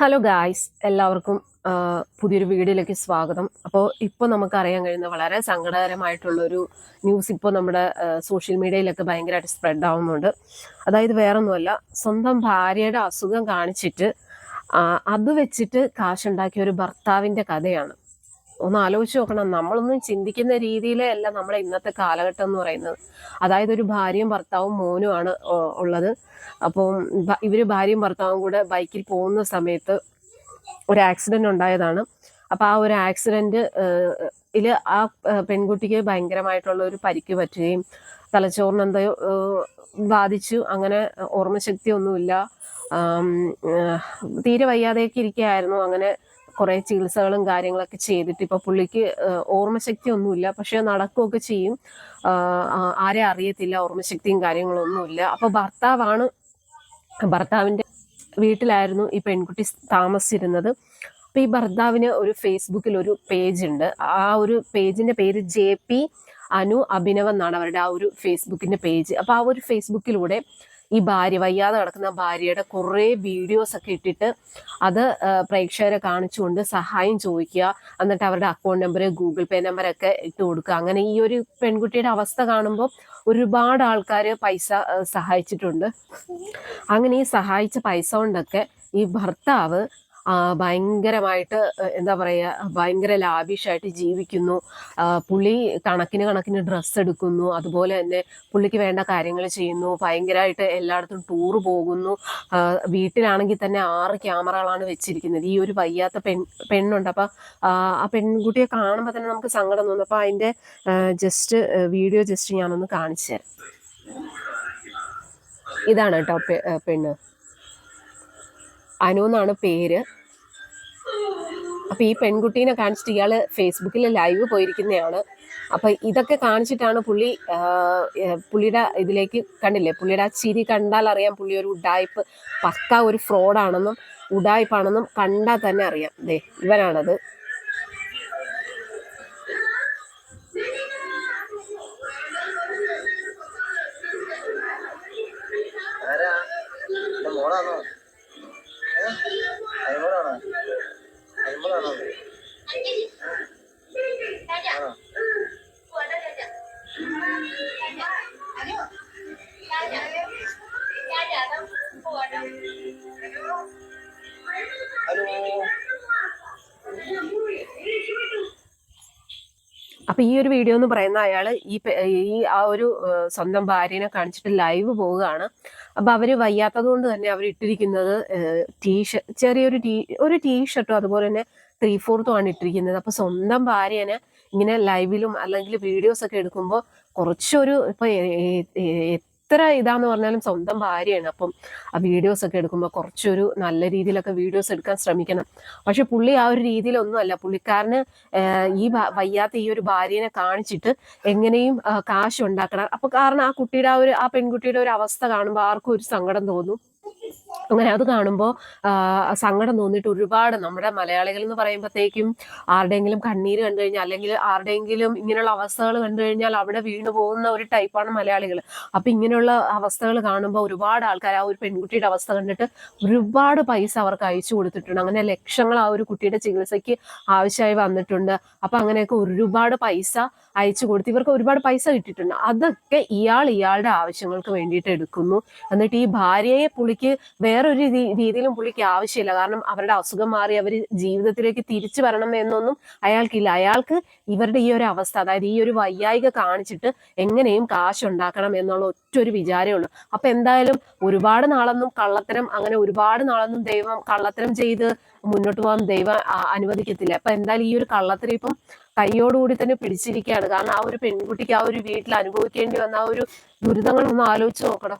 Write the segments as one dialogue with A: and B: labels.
A: Hello guys എല്ലാവർക്കും പുതിയൊരു വീഡിയോയിലേക്ക് സ്വാഗതം. അപ്പോൾ ഇപ്പോൾ നമുക്കറിയാൻ കഴിയുന്ന വളരെ സങ്കടകരമായിട്ടുള്ളൊരു ന്യൂസ് ഇപ്പോൾ നമ്മുടെ സോഷ്യൽ മീഡിയയിലൊക്കെ ഭയങ്കരമായിട്ട് സ്പ്രെഡ് ആവുന്നുണ്ട്. അതായത് വേറൊന്നുമല്ല സ്വന്തം ഭാര്യയുടെ അസുഖം കാണിച്ചിട്ട് അത് വെച്ചിട്ട് കാശുണ്ടാക്കിയ ഒരു ഭർത്താവിന്റെ കഥയാണ്. ഒന്ന് ആലോചിച്ച് നോക്കണം. നമ്മളൊന്നും ചിന്തിക്കുന്ന രീതിയിലല്ല നമ്മുടെ ഇന്നത്തെ കാലഘട്ടം എന്ന് പറയുന്നത്. അതായത് ഒരു ഭാര്യയും ഭർത്താവും മോനുമാണ് ഉള്ളത്. അപ്പം ഇവർ ഭാര്യയും ഭർത്താവും കൂടെ ബൈക്കിൽ പോകുന്ന സമയത്ത് ഒരു ആക്സിഡന്റ് ഉണ്ടായതാണ്. അപ്പോൾ ആ ഒരു ആക്സിഡന്റ് ഇൽ ആ പെൺകുട്ടിക്ക് ഭയങ്കരമായിട്ടുള്ള ഒരു പരിക്ക് പറ്റുകയും തലച്ചോറിന് എന്തോ ബാധിച്ചു. അങ്ങനെ ഓർമ്മശക്തി ഒന്നുമില്ല തീരെ വയ്യാതെയൊക്കെ ഇരിക്കുകയായിരുന്നു. അങ്ങനെ കുറെ ചികിത്സകളും കാര്യങ്ങളൊക്കെ ചെയ്തിട്ട് ഇപ്പൊ പുള്ളിക്ക് ഓർമ്മശക്തി ഒന്നുമില്ല പക്ഷെ നടക്കുകയൊക്കെ ചെയ്യും. ആരെ അറിയത്തില്ല ഓർമ്മശക്തിയും കാര്യങ്ങളും ഒന്നുമില്ല അപ്പൊ ഭർത്താവാണ് ഭർത്താവിന്റെ വീട്ടിലായിരുന്നു ഈ പെൺകുട്ടി താമസിച്ചിരുന്നത്. അപ്പൊ ഈ ഭർത്താവിന് ഒരു ഫേസ്ബുക്കിൽ ഒരു പേജ് ഉണ്ട്. ആ ഒരു പേജിന്റെ പേര് ജെ പി അനു അഭിനവ് എന്നാണ് അവരുടെ ആ ഒരു ഫേസ്ബുക്കിന്റെ പേജ്. അപ്പോൾ ആ ഒരു ഫേസ്ബുക്കിലൂടെ ഈ ഭാര്യ വയ്യാതെ കിടക്കുന്ന ഭാര്യയുടെ കുറേ വീഡിയോസ് ഒക്കെ ഇട്ടിട്ട് അത് പ്രേക്ഷകരെ കാണിച്ചുകൊണ്ട് സഹായം ചോദിക്കുക. എന്നിട്ട് അവരുടെ account number Google Pay number ഒക്കെ ഇട്ട് കൊടുക്കുക. അങ്ങനെ ഈ ഒരു പെൺകുട്ടിയുടെ അവസ്ഥ കാണുമ്പോൾ ഒരുപാട് ആൾക്കാർ പൈസ സഹായിച്ചിട്ടുണ്ട്. അങ്ങനെ ഈ സഹായിച്ച പൈസ കൊണ്ടൊക്കെ ഈ ഭർത്താവ് ഭയങ്കരമായിട്ട് എന്താ പറയുക ഭയങ്കര ലാവിഷായിട്ട് ജീവിക്കുന്നു. പുള്ളി കണക്കിന് കണക്കിന് ഡ്രസ്സ് എടുക്കുന്നു. അതുപോലെ തന്നെ പുള്ളിക്ക് വേണ്ട കാര്യങ്ങൾ ചെയ്യുന്നു. ഭയങ്കരമായിട്ട് എല്ലായിടത്തും ടൂർ പോകുന്നു. വീട്ടിലാണെങ്കിൽ തന്നെ ആറ് ക്യാമറകളാണ് വെച്ചിരിക്കുന്നത്. ഈ ഒരു വയ്യാത്ത പെൺ പെണ്ണുണ്ട്. അപ്പം ആ പെൺകുട്ടിയെ കാണുമ്പോൾ തന്നെ നമുക്ക് സങ്കടം തോന്നും. അപ്പം അതിന്റെ ജസ്റ്റ് വീഡിയോ ജസ്റ്റ് ഞാനൊന്ന് കാണിച്ചു തരാം. ഇതാണ് കേട്ടോ പെണ്ണ്. അനു എന്നാണ് പേര്. അപ്പോൾ ഈ പെൺകുട്ടീനെ കാണിച്ചിട്ട് ഇയാൾ ഫേസ്ബുക്കിൽ ലൈവ് പോയിരിക്കുന്നതാണ് അപ്പോൾ ഇതൊക്കെ കാണിച്ചിട്ടാണ് പുള്ളി പുള്ളിയുടെ ഇതിലേക്ക് കണ്ടില്ലേ? പുള്ളിയുടെ ആ ചിരി കണ്ടാൽ അറിയാം പുള്ളി ഒരു ഉഡായിപ്പ് പക്ക ഒരു ഫ്രോഡാണെന്നും ഉഡായിപ്പാണെന്നും കണ്ടാൽ തന്നെ അറിയാം. ദേ ഇവനാണത്. അപ്പൊ ഈ ഒരു വീഡിയോ എന്ന് പറയുന്ന അയാൾ ഈ ഈ ആ ഒരു സ്വന്തം ഭാര്യനെ കാണിച്ചിട്ട് ലൈവ് പോവുകയാണ്. അപ്പൊ അവർ വയ്യാത്തത് കൊണ്ട് തന്നെ അവർ ഇട്ടിരിക്കുന്നത് ടീഷർട്ട് ചെറിയൊരു ടീ ഒരു ടീഷർട്ടും അതുപോലെ തന്നെ ത്രീ ഫോർത്തും ആണ് ഇട്ടിരിക്കുന്നത്. അപ്പൊ സ്വന്തം ഭാര്യനെ ഇങ്ങനെ ലൈവിലും അല്ലെങ്കിൽ വീഡിയോസ് ഒക്കെ എടുക്കുമ്പോൾ കുറച്ചൊരു ഇപ്പൊ എത്ര ഇതാന്ന് പറഞ്ഞാലും സ്വന്തം ഭാര്യയാണ്. അപ്പം ആ വീഡിയോസ് ഒക്കെ എടുക്കുമ്പോൾ കുറച്ചൊരു നല്ല രീതിയിലൊക്കെ വീഡിയോസ് എടുക്കാൻ ശ്രമിക്കണം. പക്ഷെ പുള്ളി ആ ഒരു രീതിയിലൊന്നുമല്ല പുള്ളിക്കാരന് ഈ വയ്യാത്ത ഈ ഒരു ഭാര്യനെ കാണിച്ചിട്ട് എങ്ങനെയും കാശ് ഉണ്ടാക്കണം. അപ്പൊ കാരണം ആ കുട്ടിയുടെ ആ ഒരു ആ പെൺകുട്ടിയുടെ ഒരു അവസ്ഥ കാണുമ്പോൾ ആർക്കും ഒരു സങ്കടം തോന്നും. അങ്ങനെ അത് കാണുമ്പോൾ സങ്കടം തോന്നിയിട്ട് ഒരുപാട് നമ്മുടെ മലയാളികൾ എന്ന് പറയുമ്പോഴത്തേക്കും ആരുടെയെങ്കിലും കണ്ണീര് കണ്ടു കഴിഞ്ഞാൽ അല്ലെങ്കിൽ ആരുടെയെങ്കിലും ഇങ്ങനെയുള്ള അവസ്ഥകൾ കണ്ടു കഴിഞ്ഞാൽ അവിടെ വീണു പോകുന്ന ഒരു ടൈപ്പാണ് മലയാളികൾ. അപ്പം ഇങ്ങനെയുള്ള അവസ്ഥകൾ കാണുമ്പോൾ ഒരുപാട് ആൾക്കാർ ആ ഒരു പെൺകുട്ടിയുടെ അവസ്ഥ കണ്ടിട്ട് ഒരുപാട് പൈസ അവർക്ക് അയച്ചു കൊടുത്തിട്ടുണ്ട്. അങ്ങനെ ലക്ഷങ്ങൾ ആ ഒരു കുട്ടിയുടെ ചികിത്സയ്ക്ക് ആവശ്യമായി വന്നിട്ടുണ്ട്. അപ്പം അങ്ങനെയൊക്കെ ഒരുപാട് പൈസ അയച്ചു കൊടുത്ത് ഇവർക്ക് ഒരുപാട് പൈസ കിട്ടിയിട്ടുണ്ട്. അതൊക്കെ ഇയാൾ ഇയാളുടെ ആവശ്യങ്ങൾക്ക് വേണ്ടിയിട്ട് എടുക്കുന്നു. എന്നിട്ട് ഈ ഭാര്യയെ പുള്ളിക്ക് വേറൊരു രീതിയിലും പുള്ളിക്ക് ആവശ്യമില്ല. കാരണം അവരുടെ അസുഖം മാറി അവർ ജീവിതത്തിലേക്ക് തിരിച്ചു വരണം എന്നൊന്നും അയാൾക്കില്ല. അയാൾക്ക് ഇവരുടെ ഈ ഒരു അവസ്ഥ അതായത് ഈ ഒരു വയ്യായിക കാണിച്ചിട്ട് എങ്ങനെയും കാശ് ഉണ്ടാക്കണം എന്നുള്ള ഒറ്റ ഒരു വിചാരമേ ഉള്ളൂ. അപ്പൊ എന്തായാലും ഒരുപാട് നാളൊന്നും കള്ളത്തരം അങ്ങനെ ഒരുപാട് നാളൊന്നും ദൈവം കള്ളത്തരം ചെയ്ത് മുന്നോട്ട് പോകാൻ ദൈവം അനുവദിക്കത്തില്ല. അപ്പൊ എന്തായാലും ഈ ഒരു കള്ളത്തരം ഇപ്പം കൈയോടുകൂടി തന്നെ പിടിച്ചിരിക്കുകയാണ്. കാരണം ആ ഒരു പെൺകുട്ടിക്ക് ആ ഒരു വീട്ടിൽ അനുഭവിക്കേണ്ടി വന്ന ആ ഒരു ദുരിതങ്ങൾ ഒന്ന് ആലോചിച്ച് നോക്കണം.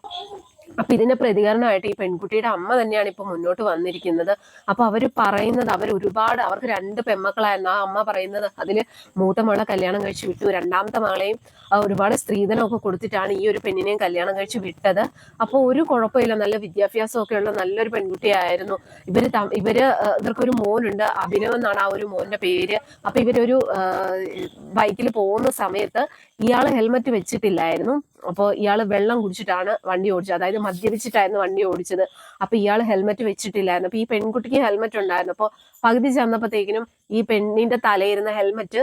A: അപ്പൊ ഇതിന്റെ പ്രതികരണമായിട്ട് ഈ പെൺകുട്ടിയുടെ അമ്മ തന്നെയാണ് ഇപ്പൊ മുന്നോട്ട് വന്നിരിക്കുന്നത്. അപ്പൊ അവർ പറയുന്നത് അവർ ഒരുപാട് അവർക്ക് രണ്ട് പെമ്മക്കളായിരുന്നു. ആ അമ്മ പറയുന്നത് അതിൽ മൂത്ത മകളെ കല്യാണം കഴിച്ച് വിട്ടു രണ്ടാമത്തെ മകളെയും ഒരുപാട് സ്ത്രീധനമൊക്കെ കൊടുത്തിട്ടാണ് ഈ ഒരു പെണ്ണിനെയും കല്യാണം കഴിച്ച് വിട്ടത്. അപ്പോൾ ഒരു കുഴപ്പമില്ല. നല്ല വിദ്യാഭ്യാസമൊക്കെ ഉള്ള നല്ലൊരു പെൺകുട്ടിയായിരുന്നു. ഇവർ ഇവർ ഇവർക്കൊരു മോനുണ്ട്. അഭിനവ് എന്നാണ് ആ ഒരു മോന്റെ പേര്. അപ്പൊ ഇവരൊരു ബൈക്കിൽ പോകുന്ന സമയത്ത് ഇയാൾ ഹെൽമറ്റ് വെച്ചിട്ടില്ലായിരുന്നു. അപ്പോൾ ഇയാൾ വെള്ളം കുടിച്ചിട്ടാണ് വണ്ടി ഓടിച്ചത്. അതായത് മദ്യപിച്ചിട്ടായിരുന്നു വണ്ടി ഓടിച്ചത്. അപ്പോൾ ഇയാൾ ഹെൽമെറ്റ് വെച്ചിട്ടില്ലായിരുന്നു. അപ്പൊ ഈ പെൺകുട്ടിക്ക് ഹെൽമെറ്റ് ഉണ്ടായിരുന്നു. അപ്പോൾ പകുതി ചെന്നപ്പോഴത്തേക്കിനും ഈ പെണ്ണിന്റെ തലയിരുന്ന ഹെൽമെറ്റ്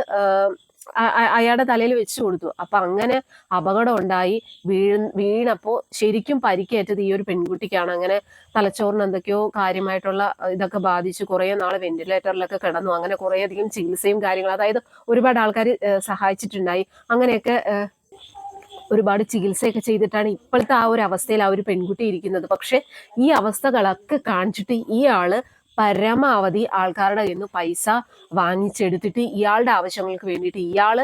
A: അയാളുടെ തലയിൽ വെച്ചു കൊടുത്തു. അപ്പൊ അങ്ങനെ അപകടം ഉണ്ടായി. വീഴ വീണപ്പോ ശരിക്കും പരിക്കേറ്റത് ഈ ഒരു പെൺകുട്ടിക്കാണ്. അങ്ങനെ തലച്ചോറിന് എന്തൊക്കെയോ കാര്യമായിട്ടുള്ള ഇതൊക്കെ ബാധിച്ച്. കുറെ നാൾ വെന്റിലേറ്ററിലൊക്കെ കിടന്നു. അങ്ങനെ കുറേ അധികം ചികിത്സയും കാര്യങ്ങളും അതായത് ഒരുപാട് ആൾക്കാർ സഹായിച്ചിട്ടുണ്ടായി. അങ്ങനെയൊക്കെ ഒരുപാട് ചികിത്സയൊക്കെ ചെയ്തിട്ടാണ് ഇപ്പോഴത്തെ ആ ഒരു അവസ്ഥയിൽ ആ ഒരു പെൺകുട്ടി ഇരിക്കുന്നത്. പക്ഷെ ഈ അവസ്ഥകളൊക്കെ കാണിച്ചിട്ട് ഈ ആൾ പരമാവധി ആൾക്കാരുടെ കയ്യിൽ നിന്ന് പൈസ വാങ്ങിച്ചെടുത്തിട്ട് ഇയാളുടെ ആവശ്യങ്ങൾക്ക് വേണ്ടിയിട്ട് ഇയാൾ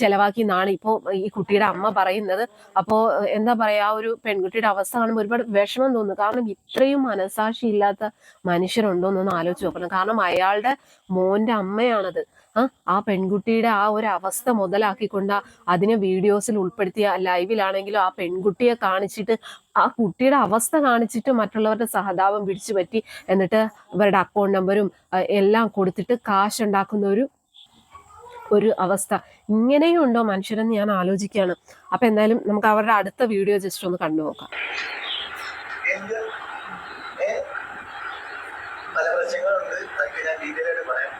A: ചിലവാക്കി എന്നാണ് ഇപ്പോൾ ഈ കുട്ടിയുടെ അമ്മ പറയുന്നത്. അപ്പോൾ എന്താ പറയുക ആ ഒരു പെൺകുട്ടിയുടെ അവസ്ഥ കാണുമ്പോൾ ഒരുപാട് വിഷമം തോന്നുന്നു കാരണം ഇത്രയും മനസാക്ഷി ഇല്ലാത്ത മനുഷ്യരുണ്ടോ എന്നൊന്ന് ആലോചിച്ച് നോക്കണം. കാരണം അയാളുടെ മോന്റെ അമ്മയാണത്. ആ പെൺകുട്ടിയുടെ ആ ഒരു അവസ്ഥ മുതലാക്കിക്കൊണ്ട് അതിനെ വീഡിയോസിൽ ഉൾപ്പെടുത്തിയ ലൈവിലാണെങ്കിലും ആ പെൺകുട്ടിയെ കാണിച്ചിട്ട് ആ കുട്ടിയുടെ അവസ്ഥ കാണിച്ചിട്ട് മറ്റുള്ളവരുടെ സഹതാപം പിടിച്ചു പറ്റി എന്നിട്ട് അവരുടെ അക്കൗണ്ട് നമ്പരും എല്ലാം കൊടുത്തിട്ട് കാശ് ഉണ്ടാക്കുന്ന ഒരു ഒരു അവസ്ഥ. ഇങ്ങനെയും ഉണ്ടോ മനുഷ്യരെന്ന് ഞാൻ ആലോചിക്കുകയാണ്. അപ്പൊ എന്തായാലും നമുക്ക് അവരുടെ അടുത്ത വീഡിയോ ജസ്റ്റ് ഒന്ന് കണ്ടു നോക്കാം
B: എന്ത് ഏ പല പ്രശ്നങ്ങളുണ്ട് അതൊക്കെ ഞാൻ ഡീറ്റെയിൽ ആയിട്ട് പറയാം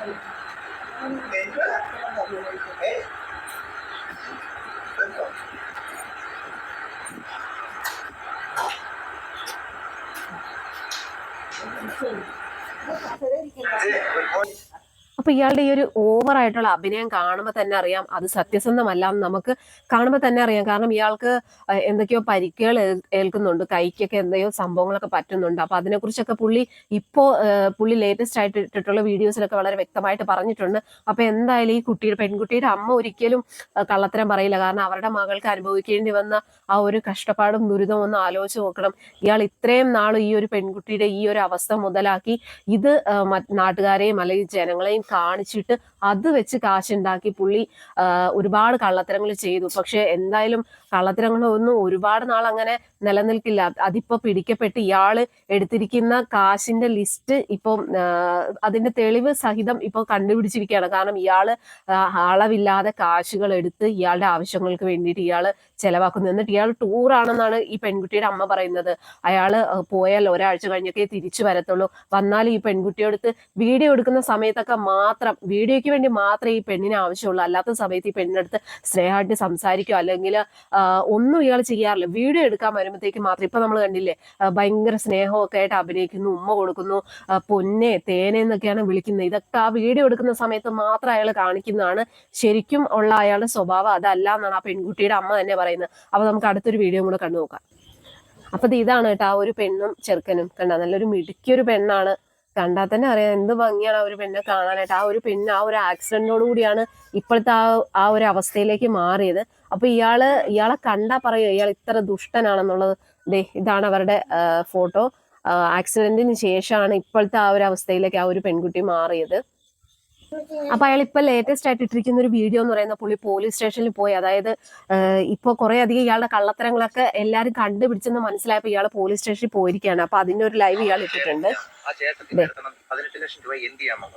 B: എന്ത്?
A: അപ്പൊ ഇയാളുടെ ഈ ഒരു ഓവർ ആയിട്ടുള്ള അഭിനയം കാണുമ്പോൾ തന്നെ അറിയാം അത് സത്യസന്ധമല്ല എന്ന് നമുക്ക് കാണുമ്പോൾ തന്നെ അറിയാം. കാരണം ഇയാൾക്ക് എന്തൊക്കെയോ പരിക്കുകൾ ഏൽക്കുന്നുണ്ട്. കൈക്കൊക്കെ എന്തെയോ സംഭവങ്ങളൊക്കെ പറ്റുന്നുണ്ട്. അപ്പൊ അതിനെക്കുറിച്ചൊക്കെ പുള്ളി ഇപ്പോ പുള്ളി ലേറ്റസ്റ്റ് ആയിട്ട് ഇട്ടിട്ടുള്ള വീഡിയോസിലൊക്കെ വളരെ വ്യക്തമായിട്ട് പറഞ്ഞിട്ടുണ്ട്. അപ്പൊ എന്തായാലും ഈ കുട്ടിയുടെ പെൺകുട്ടിയുടെ അമ്മ ഒരിക്കലും കള്ളത്തരം പറയില്ല. കാരണം അവരുടെ മകൾക്ക് അനുഭവിക്കേണ്ടി വന്ന ആ ഒരു കഷ്ടപ്പാടും ദുരിതവും ഒന്ന് ആലോചിച്ച് നോക്കണം. ഇയാൾ ഇത്രയും നാളും ഈ ഒരു പെൺകുട്ടിയുടെ ഈ ഒരു അവസ്ഥ മുതലാക്കി ഇത് നാട്ടുകാരെയും അല്ലെങ്കിൽ ജനങ്ങളെയും കാണിച്ചിട്ട് അത് വെച്ച് കാശുണ്ടാക്കി പുള്ളി ഒരുപാട് കള്ളത്തരങ്ങൾ ചെയ്തു. പക്ഷെ എന്തായാലും കള്ളത്തരങ്ങളൊന്നും ഒരുപാട് നാൾ അങ്ങനെ നിലനിൽക്കില്ല. അതിപ്പോ പിടിക്കപ്പെട്ട് ഇയാൾ എടുത്തിരിക്കുന്ന കാശിന്റെ ലിസ്റ്റ് ഇപ്പം അതിന്റെ തെളിവ് സഹിതം ഇപ്പൊ കണ്ടുപിടിച്ചിരിക്കുകയാണ്. കാരണം ഇയാൾ അളവില്ലാതെ കാശുകൾ എടുത്ത് ഇയാളുടെ ആവശ്യങ്ങൾക്ക് വേണ്ടിയിട്ട് ഇയാൾ ചെലവാക്കുന്നു. എന്നിട്ട് ഇയാൾ ടൂറാണെന്നാണ് ഈ പെൺകുട്ടിയുടെ അമ്മ പറയുന്നത്. അയാൾ പോയാൽ ഒരാഴ്ച കഴിഞ്ഞൊക്കെ തിരിച്ചു വരത്തുള്ളൂ. വന്നാൽ ഈ പെൺകുട്ടിയോടുത്ത് വീഡിയോ എടുക്കുന്ന സമയത്തൊക്കെ മാത്രം വീഡിയോയ്ക്ക് വേണ്ടി മാത്രമേ ഈ പെണ്ണിന് ആവശ്യമുള്ളൂ. അല്ലാത്ത സമയത്ത് ഈ പെണ്ണിനടുത്ത് സ്നേഹമായിട്ട് സംസാരിക്കുക അല്ലെങ്കിൽ ഒന്നും ഇയാൾ ചെയ്യാറില്ല. വീഡിയോ എടുക്കാൻ വരുമ്പോഴത്തേക്ക് മാത്രം ഇപ്പൊ നമ്മൾ കണ്ടില്ലേ ഭയങ്കര സ്നേഹമൊക്കെ ആയിട്ട് അഭിനയിക്കുന്നു ഉമ്മ കൊടുക്കുന്നു പൊന്നെ തേനെ എന്നൊക്കെയാണ് വിളിക്കുന്നത്. ഇതൊക്കെ ആ വീഡിയോ എടുക്കുന്ന സമയത്ത് മാത്രം അയാൾ കാണിക്കുന്നതാണ് ശരിക്കും ഉള്ള അയാളുടെ സ്വഭാവം. അതല്ല എന്നാണ് ആ പെൺകുട്ടിയുടെ അമ്മ തന്നെ പറയുന്നത്. അപ്പൊ നമുക്ക് അടുത്തൊരു വീഡിയോ കൂടെ കണ്ടു നോക്കാം അപ്പൊ ഇതാണ് കേട്ടോ ആ ഒരു പെണ്ണും ചെറുക്കനും. കണ്ട? നല്ലൊരു മിടുക്കിയൊരു പെണ്ണാണ്. കണ്ടാൽ തന്നെ അറിയാം എന്ത് ഭംഗിയാണ് ആ ഒരു പെണ്ണെ കാണാനായിട്ട്. ആ ഒരു പെണ്ണ് ആ ഒരു ആക്സിഡന്റോട് കൂടിയാണ് ഇപ്പോഴത്തെ ആ ആ ഒരു അവസ്ഥയിലേക്ക് മാറിയത്. അപ്പൊ ഇയാൾ ഇയാളെ കണ്ടാ പറയുക ഇയാൾ ഇത്ര ദുഷ്ടനാണെന്നുള്ളത്? ദേ ഇതാണ് അവരുടെ ഫോട്ടോ. ആക്സിഡന്റിന് ശേഷമാണ് ഇപ്പോഴത്തെ ആ ഒരു അവസ്ഥയിലേക്ക് ആ ഒരു പെൺകുട്ടി മാറിയത്. അപ്പൊ അയാൾ ഇപ്പൊ ലേറ്റസ്റ്റ് ആയിട്ട് ഇട്ടിരിക്കുന്ന ഒരു വീഡിയോ എന്ന് പറയുന്ന പുള്ളി പോലീസ് സ്റ്റേഷനിൽ പോയി. അതായത് ഇപ്പൊ കുറെ അധികം ഇയാളുടെ കള്ളത്തരങ്ങളൊക്കെ എല്ലാരും കണ്ടുപിടിച്ചെന്ന് മനസ്സിലായപ്പോ ഇയാൾ പോലീസ് സ്റ്റേഷനിൽ പോയിരിക്കുകയാണ്. അപ്പൊ അതിന്റെ ഒരു ലൈവ് ഇയാൾ ഇട്ടിട്ടുണ്ട്.
B: പതിനെട്ട് ലക്ഷം രൂപ എന്ത് ചെയ്യാമോ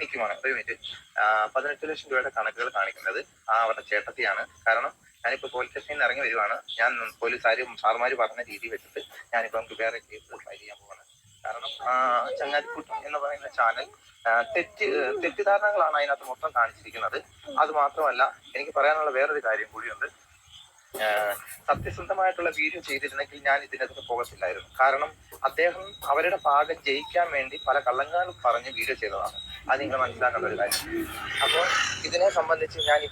B: നിൽക്കുമാണ് ഒരു മിനിറ്റ് പതിനെട്ട് ലക്ഷം രൂപയുടെ കണക്കുകൾ കാണിക്കുന്നത് ആ അവരുടെ ചേട്ടത്തിയാണ്. കാരണം ഞാനിപ്പോ പോലീസ് സ്റ്റേഷനിൽ നിന്ന് ഇറങ്ങി വരുവാണ്. ഞാൻ പോലീസുകാരും സാറുമാര് പറഞ്ഞ രീതി വെച്ചിട്ട് ഞാനിപ്പോ നമുക്ക് വേറെ കേസ് ഫയൽ ചെയ്യാൻ പോവാണ്. കാരണം ആ, ചങ്ങാതിക്കുട്ടം എന്ന് പറയുന്ന ചാനൽ തെറ്റ് തെറ്റിദ്ധാരണകളാണ് അതിനകത്ത് മൊത്തം കാണിച്ചിരിക്കുന്നത്. അത് മാത്രമല്ല എനിക്ക് പറയാനുള്ള വേറൊരു കാര്യം കൂടിയുണ്ട്. സത്യസന്ധമായിട്ടുള്ള വീഡിയോ ചെയ്തിരുന്നെങ്കിൽ ഞാൻ ഇതിനകത്ത് പോകത്തില്ലായിരുന്നു. കാരണം അദ്ദേഹം അവരുടെ ഭാഗം ജയിക്കാൻ വേണ്ടി പല കള്ളങ്ങളും പറഞ്ഞ് വീഡിയോ ചെയ്തതാണ്. അത് നിങ്ങൾ മനസ്സിലാക്കേണ്ട ഒരു കാര്യം. അപ്പോൾ ഇതിനെ സംബന്ധിച്ച് ഞാൻ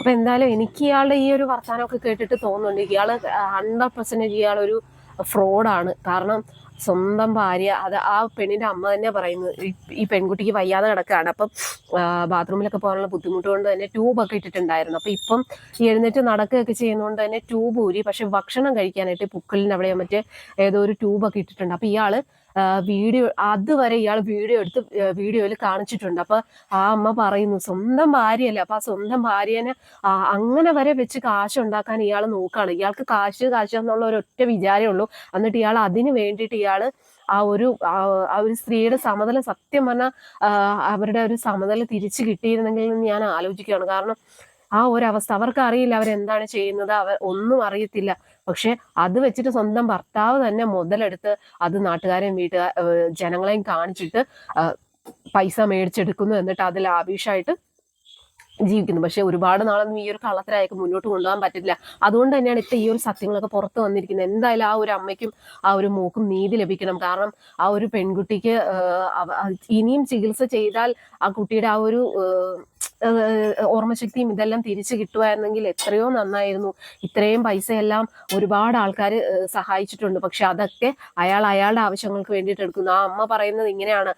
A: അപ്പൊ എന്തായാലും എനിക്ക് ഇയാളുടെ ഈ ഒരു വർത്തമാനമൊക്കെ കേട്ടിട്ട് തോന്നുന്നുണ്ട്. ഇയാൾ ഹൺഡ്രഡ് പെർസെന്റേജ് ഇയാളൊരു ഫ്രോഡാണ് കാരണം സ്വന്തം ഭാര്യ അത് ആ പെണ്ണിന്റെ അമ്മ തന്നെ പറയുന്നു ഈ- പെൺകുട്ടിക്ക് വയ്യാതെ കിടക്കുകയാണ്. അപ്പം ബാത്റൂമിലൊക്കെ പോകാനുള്ള ബുദ്ധിമുട്ട് കൊണ്ട് തന്നെ ട്യൂബൊക്കെ ഇട്ടിട്ടുണ്ടായിരുന്നു. അപ്പൊ ഇപ്പം എഴുന്നേറ്റ് നടക്കുകയൊക്കെ ചെയ്യുന്നതുകൊണ്ട് തന്നെ ട്യൂബ് ഊരി പക്ഷെ ഭക്ഷണം കഴിക്കാനായിട്ട് പുക്കലിന്റെ അവിടെ മറ്റേ ഏതോ ഒരു ട്യൂബൊക്കെ ഇട്ടിട്ടുണ്ട്. അപ്പൊ ഇയാൾ വീഡിയോ അതുവരെ ഇയാൾ വീഡിയോ എടുത്ത് വീഡിയോയിൽ കാണിച്ചിട്ടുണ്ട്. അപ്പൊ ആ അമ്മ പറയുന്നു സ്വന്തം ഭാര്യയല്ലേ അപ്പൊ ആ സ്വന്തം ഭാര്യനെ അങ്ങനെ വരെ വെച്ച് കാശ് ഉണ്ടാക്കാൻ ഇയാൾ നോക്കാണ്. ഇയാൾക്ക് കാശ് കാശ് എന്നുള്ള ഒരു ഒറ്റ വിചാരമേ ഉള്ളൂ. എന്നിട്ട് ഇയാൾ അതിന് വേണ്ടിയിട്ട് ഇയാൾ ആ ഒരു ആ ഒരു സ്ത്രീയുടെ സമതല സത്യം പറഞ്ഞാൽ അവരുടെ ഒരു സമതല തിരിച്ചു കിട്ടിയിരുന്നെങ്കിൽ എന്ന് ഞാൻ ആലോചിക്കുകയാണ്. കാരണം ആ ഒരു അവസ്ഥ അവർക്ക് അറിയില്ല അവരെന്താണ് ചെയ്യുന്നത്. അവർ ഒന്നും അറിയത്തില്ല. പക്ഷെ അത് വെച്ചിട്ട് സ്വന്തം ഭർത്താവ് തന്നെ മുതലെടുത്ത് അത് നാട്ടുകാരെയും വീട്ടുകാർ ജനങ്ങളെയും കാണിച്ചിട്ട് പൈസ മേടിച്ചെടുക്കുന്നു എന്നിട്ട് അതിൽ ആവശ്യമായിട്ട് ജീവിക്കുന്നു. പക്ഷെ ഒരുപാട് നാളൊന്നും ഈ ഒരു കള്ളത്തിലായൊക്കെ മുന്നോട്ട് കൊണ്ടുപോകാൻ പറ്റില്ല. അതുകൊണ്ട് തന്നെയാണ് ഇപ്പം ഈ ഒരു സത്യങ്ങളൊക്കെ പുറത്ത് വന്നിരിക്കുന്നത്. എന്തായാലും ആ ഒരു അമ്മയ്ക്കും ആ ഒരു മൂക്കും നീതി ലഭിക്കണം. കാരണം ആ ഒരു പെൺകുട്ടിക്ക് ഇനിയും ചികിത്സ ചെയ്താൽ ആ കുട്ടിയുടെ ആ ഒരു ഓർമ്മശക്തിയും ഇതെല്ലാം തിരിച്ചു കിട്ടുമായിരുന്നെങ്കിൽ എത്രയോ നന്നായിരുന്നു. ഇത്രയും പൈസയെല്ലാം ഒരുപാട് ആൾക്കാർ സഹായിച്ചിട്ടുണ്ട്. പക്ഷെ അതൊക്കെ അയാൾ അയാളുടെ ആവശ്യങ്ങൾക്ക് വേണ്ടിയിട്ട് എടുക്കുന്നു. ആ അമ്മ പറയുന്നത് ഇങ്ങനെയാണ്.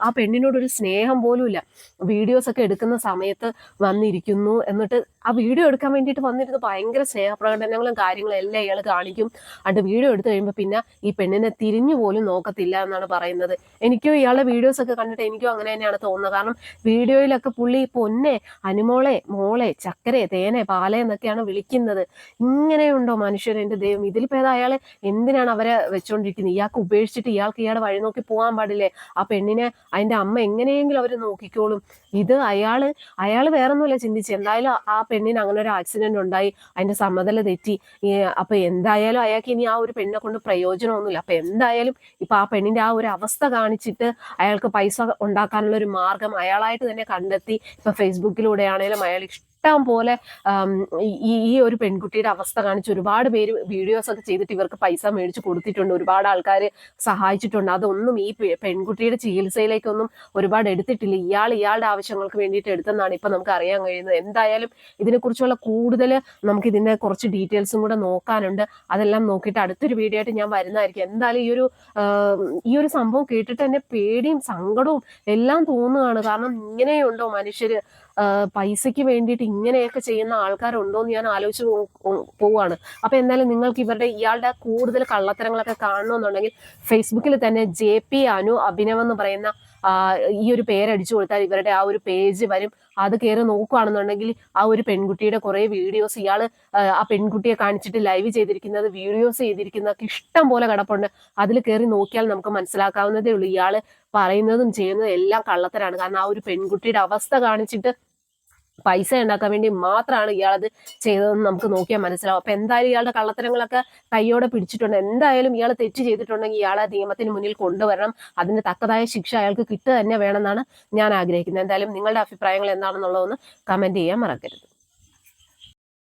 A: ആ- പെണ്ണിനോടൊരു സ്നേഹം പോലും ഇല്ല വീഡിയോസ് ഒക്കെ എടുക്കുന്ന സമയത്ത് വന്നിരിക്കുന്നു എന്നിട്ട് ആ വീഡിയോ എടുക്കാൻ വേണ്ടിയിട്ട് വന്നിരുന്ന് ഭയങ്കര സ്നേഹപ്രകടനങ്ങളും കാര്യങ്ങളും എല്ലാം ഇയാൾ കാണിക്കും. അത് വീഡിയോ എടുത്തു കഴിയുമ്പോൾ പിന്നെ ഈ പെണ്ണിനെ തിരിഞ്ഞു പോലും നോക്കത്തില്ല എന്നാണ് പറയുന്നത്. എനിക്കും ഇയാളുടെ വീഡിയോസ് ഒക്കെ കണ്ടിട്ട് എനിക്കും അങ്ങനെ തന്നെയാണ് തോന്നുന്നത്. കാരണം വീഡിയോയിലൊക്കെ പുള്ളി പൊന്നെ അനുമോളെ മോളെ ചക്കരെ തേനെ പാലെ എന്നൊക്കെയാണ് വിളിക്കുന്നത്. ഇങ്ങനെയുണ്ടോ മനുഷ്യർ എന്റെ ദൈവം? ഇതിലിപ്പോ ഏതാ അയാളെ എന്തിനാണ് അവരെ വെച്ചോണ്ടിരിക്കുന്നത് ഇയാൾക്ക് ഉപേക്ഷിച്ചിട്ട് ഇയാൾക്ക് ഇയാളെ വഴി നോക്കി പോകാൻ പാടില്ലേ? ആ പെണ്ണിനെ അതിന്റെ അമ്മ എങ്ങനെയെങ്കിലും അവർ നോക്കിക്കോളും. ഇത് അയാൾ അയാൾ വേറൊന്നുമില്ല ചിന്തിച്ച്. എന്തായാലും ആ പെണ്ണിന് അങ്ങനെ ഒരു ആക്സിഡന്റ് ഉണ്ടായി. അതിന്റെ സമതല തെറ്റി. അപ്പൊ എന്തായാലും അയാൾക്ക് ഇനി ആ ഒരു പെണ്ണിനെ കൊണ്ട് പ്രയോജനമൊന്നുമില്ല. അപ്പൊ എന്തായാലും ഇപ്പൊ ആ പെണ്ണിന്റെ ആ ഒരു അവസ്ഥ കാണിച്ചിട്ട് അയാൾക്ക് പൈസ ഉണ്ടാക്കാനുള്ള ഒരു മാർഗം അയാളായിട്ട് തന്നെ കണ്ടെത്തി. ഇപ്പൊ ആണെങ്കിലും അയാൾ ഇഷ്ടം പോലെ ഈ ഈ ഒരു പെൺകുട്ടിയുടെ അവസ്ഥ കാണിച്ച് ഒരുപാട് പേര് വീഡിയോസ് ഒക്കെ ചെയ്തിട്ട് ഇവർക്ക് പൈസ മേടിച്ച് കൊടുത്തിട്ടുണ്ട്. ഒരുപാട് ആൾക്കാർ സഹായിച്ചിട്ടുണ്ട്. അതൊന്നും ഈ പെൺകുട്ടിയുടെ ചികിത്സയിലേക്കൊന്നും ഒരുപാട് എടുത്തിട്ടില്ല. ഇയാൾ ഇയാളുടെ ആവശ്യങ്ങൾക്ക് വേണ്ടിയിട്ട് എടുത്തെന്നാണ് ഇപ്പൊ നമുക്ക് അറിയാൻ കഴിയുന്നത്. എന്തായാലും ഇതിനെക്കുറിച്ചുള്ള കൂടുതൽ നമുക്ക് ഇതിന്റെ കുറച്ച് ഡീറ്റെയിൽസും കൂടെ നോക്കാനുണ്ട്. അതെല്ലാം നോക്കിയിട്ട് അടുത്തൊരു വീഡിയോ ആയിട്ട് ഞാൻ വരുന്നതായിരിക്കും. എന്തായാലും ഈ ഒരു ഈ ഒരു സംഭവം കേട്ടിട്ട് തന്നെ പേടിയും സങ്കടവും എല്ലാം തോന്നുകയാണ്. കാരണം ഇങ്ങനെയുണ്ടോ മനുഷ്യര്? ആഹ്, പൈസയ്ക്ക് വേണ്ടിയിട്ട് ഇങ്ങനെയൊക്കെ ചെയ്യുന്ന ആൾക്കാരുണ്ടോ എന്ന് ഞാൻ ആലോചിച്ച് പോവുകയാണ് പോ- പോവാണ്. അപ്പൊ എന്തായാലും നിങ്ങൾക്ക് ഇവരുടെ ഇയാളുടെ കൂടുതൽ കള്ളത്തരങ്ങളൊക്കെ കാണണമെന്നുണ്ടെങ്കിൽ ഫേസ്ബുക്കിൽ തന്നെ ജെ പി അനു അഭിനവ് എന്ന് പറയുന്ന ഈ ഒരു പേരടിച്ചു കൊടുത്താൽ ഇവരുടെ ആ ഒരു പേജ് വരും. അത് കയറി നോക്കുകയാണെന്നുണ്ടെങ്കിൽ ആ ഒരു പെൺകുട്ടിയുടെ കുറെ വീഡിയോസ് ഇയാൾ ആ, പെൺകുട്ടിയെ കാണിച്ചിട്ട് ലൈവ് ചെയ്തിരിക്കുന്നത് വീഡിയോസ് ചെയ്തിരിക്കുന്നതൊക്കെ ഇഷ്ടം പോലെ കിടപ്പുണ്ട്. അതിൽ കയറി നോക്കിയാൽ നമുക്ക് മനസ്സിലാക്കാവുന്നതേ ഉള്ളൂ. ഇയാൾ പറയുന്നതും ചെയ്യുന്നതും എല്ലാം കള്ളത്തരാണ്. കാരണം ആ ഒരു പെൺകുട്ടിയുടെ അവസ്ഥ കാണിച്ചിട്ട് പൈസ ഉണ്ടാക്കാൻ വേണ്ടി മാത്രമാണ് ഇയാളത് ചെയ്തതെന്ന് നമുക്ക് നോക്കിയാൽ മനസ്സിലാവും. അപ്പൊ എന്തായാലും ഇയാളുടെ കള്ളത്തരങ്ങളൊക്കെ കൈയോടെ പിടിച്ചിട്ടുണ്ട്. എന്തായാലും ഇയാൾ തെറ്റ് ചെയ്തിട്ടുണ്ടെങ്കിൽ ഇയാളെ നിയമത്തിന് മുന്നിൽ കൊണ്ടുവരണം. അതിന് തക്കതായ ശിക്ഷ അയാൾക്ക് കിട്ടുക തന്നെ വേണമെന്നാണ് ഞാൻ ആഗ്രഹിക്കുന്നത്. എന്തായാലും നിങ്ങളുടെ അഭിപ്രായങ്ങൾ എന്താണെന്നുള്ളതൊന്ന് കമന്റ് ചെയ്യാൻ മറക്കരുത്.